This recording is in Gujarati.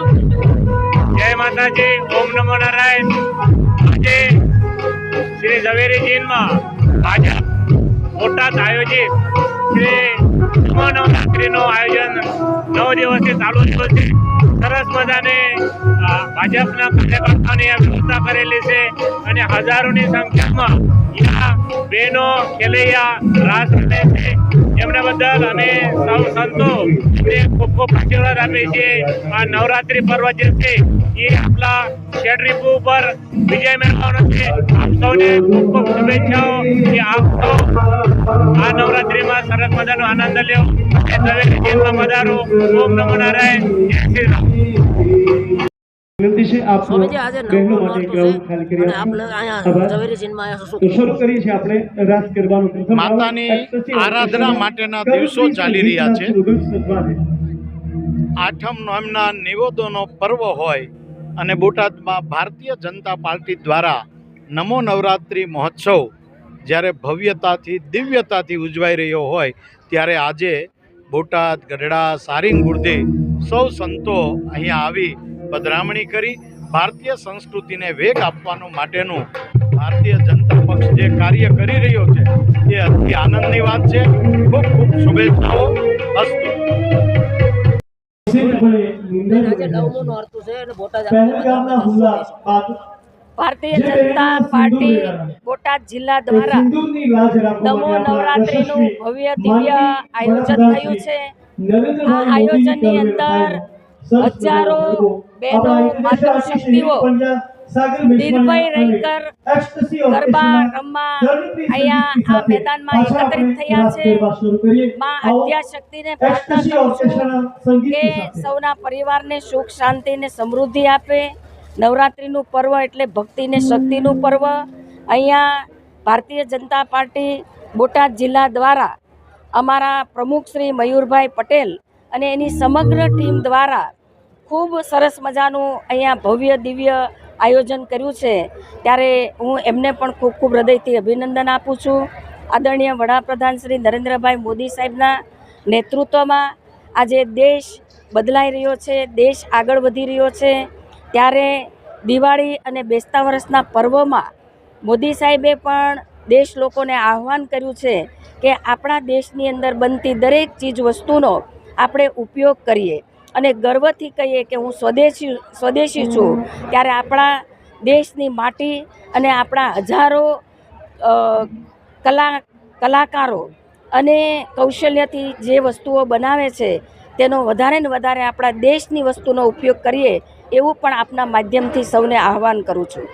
જય માતાજી ઓમ નમો નારાયણ. આજે શ્રી ઝવેરી જીનમાં આજે બોટાદ આયોજિત શ્રી નવરાત્રિનું આયોજન નવ દિવસથી ચાલુ થયું છે. સરસ મજાને ભાજપના કાર્યકર્તાઓની વ્યવસ્થા કરેલી છે અને હજારોની સંખ્યામાં બહેનો, ખેલૈયા, રાસ રમે છે. એમને બદલ અમે સૌ સંતો ખૂબ ખૂબ આશીર્વાદ આપીએ આ નવરાત્રિ પર્વ જે છે એ આપણા શેડરીપુ ઉપર વિજય મેળવવાનો છે. આપ સૌને ખૂબ ખૂબ શુભેચ્છાઓ કે આપ સૌ આ નવરાત્રિમાં સરસ મજાનો આનંદ લ્યો. એ દરેક જીવનમાં પધારો ઓમ નમો નારાયણ. જય શ્રી રામ. સ્વામીજી આજે નવમું નોરતું છે. અને આપણે અહીંયા ઝવેરી શરૂ આપણે રાસ માતાની આરાધના માટેના દિવસો ચાલી રહ્યા છે. આઠમ નોમના નિવેદનો પર્વ હોય અને બોટાદમાં ભારતીય જનતા પાર્ટી દ્વારા નમો નવરાત્રિ મહોત્સવ જ્યારે ભવ્યતાથી, દિવ્યતાથી ઉજવાઈ રહ્યો હોય, ત્યારે આજે બોટાદ, ગઢડા સારીંગ ગુર્દે સૌ સંતો અહીંયા આવી પધરામણી કરી, ભારતીય સંસ્કૃતિને વેગ આપવાનું માટેનું ભારતીય જનતા પક્ષ જે કાર્ય કરી રહ્યો છે, એ અતિ આનંદની વાત છે. ખૂબ ખૂબ શુભેચ્છાઓ. અસ્તુ ભારતીય જનતા પાર્ટી બોટાદ જિલ્લા દ્વારા દમો નવરાત્રિનું ભવ્ય દિવ્ય આયોજન થયું છે. આ આયોજનની અંદર હજારો બહેનો, માતૃશક્તિઓ પંજા રંકર ગરબા રમવા અહીંયા આ મેદાનમાં એકત્રિત થયા છે. માં આદ્યાશક્તિને પ્રાર્થના કરું કે સૌના પરિવારને સુખ શાંતિ ને સમૃદ્ધિ આપે. નવરાત્રિનું પર્વ એટલે ભક્તિ ને શક્તિનું પર્વ. અહીંયા ભારતીય જનતા પાર્ટી બોટાદ જિલ્લા દ્વારા અમારા પ્રમુખ શ્રી મયુરભાઈ પટેલ અને એની સમગ્ર ટીમ દ્વારા ખૂબ સરસ મજાનું અહીંયા ભવ્ય દિવ્ય આયોજન કર્યું છે, ત્યારે હું એમને પણ ખૂબ ખૂબ હૃદયથી અભિનંદન આપું છું. આદરણીય વડાપ્રધાન શ્રી નરેન્દ્રભાઈ મોદી સાહેબના નેતૃત્વમાં આજે દેશ બદલાઈ રહ્યો છે, દેશ આગળ વધી રહ્યો છે. ત્યારે દિવાળી અને બેસતા વર્ષના પર્વમાં મોદી સાહેબે પણ દેશ લોકોને આહ્વાન કર્યું છે કે આપણા દેશની અંદર બનતી દરેક ચીજ વસ્તુનો આપણે ઉપયોગ કરીએ. અને ગર્વથી કહીએ કે હું સ્વદેશી સ્વદેશી છું, ત્યારે આપણા દેશની માટી અને આપણા હજારો કલા, કલાકારો અને કૌશલ્યથી જે વસ્તુઓ બનાવે છે, તેનો વધારે ને વધારે આપણા દેશની વસ્તુનો ઉપયોગ કરીએ, એવું પણ આપના માધ્યમથી સૌને આહવાન કરું છું.